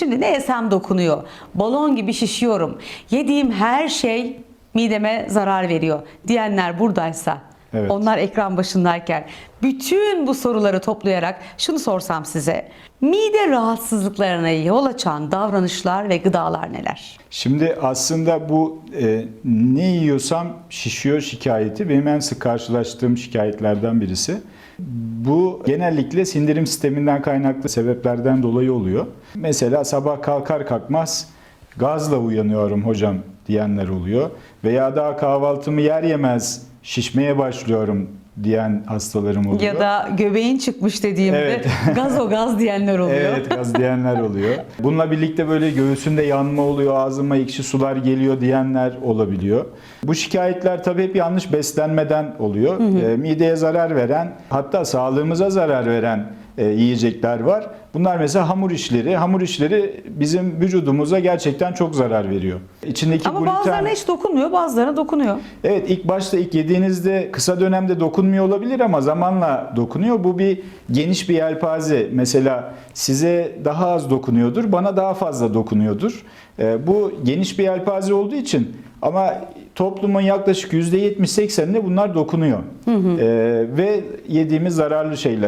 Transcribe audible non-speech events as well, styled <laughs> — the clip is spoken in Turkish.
Şimdi ne yesem dokunuyor. Balon gibi şişiyorum. Yediğim her şey mideme zarar veriyor diyenler buradaysa Evet. onlar ekran başındayken bütün bu soruları toplayarak şunu sorsam size. Mide rahatsızlıklarına yol açan davranışlar ve gıdalar neler? Şimdi aslında bu e, ne yiyorsam şişiyor şikayeti benim en sık karşılaştığım şikayetlerden birisi. Bu genellikle sindirim sisteminden kaynaklı sebeplerden dolayı oluyor. Mesela sabah kalkar kalkmaz gazla uyanıyorum hocam diyenler oluyor. Veya daha kahvaltımı yer yemez şişmeye başlıyorum diyen hastalarım oluyor. Ya da göbeğin çıkmış dediğimde Evet. <laughs> gaz o gaz diyenler oluyor. Evet gaz diyenler oluyor. Bununla birlikte böyle göğsünde yanma oluyor, ağzıma ekşi sular geliyor diyenler olabiliyor. Bu şikayetler tabii hep yanlış beslenmeden oluyor. E, mideye zarar veren, hatta sağlığımıza zarar veren yiyecekler var. Bunlar mesela hamur işleri. Hamur işleri bizim vücudumuza gerçekten çok zarar veriyor. İçindeki Ama gluten... bazılarına hiç dokunmuyor, bazılarına dokunuyor. Evet ilk başta ilk yediğinizde kısa dönemde dokunmuyor olabilir ama zamanla dokunuyor. Bu bir geniş bir yelpaze. Mesela size daha az dokunuyordur, bana daha fazla dokunuyordur. Ee, bu geniş bir yelpaze olduğu için ama toplumun yaklaşık %70-80'ine bunlar dokunuyor. Ee, ve yediğimiz zararlı şeyler.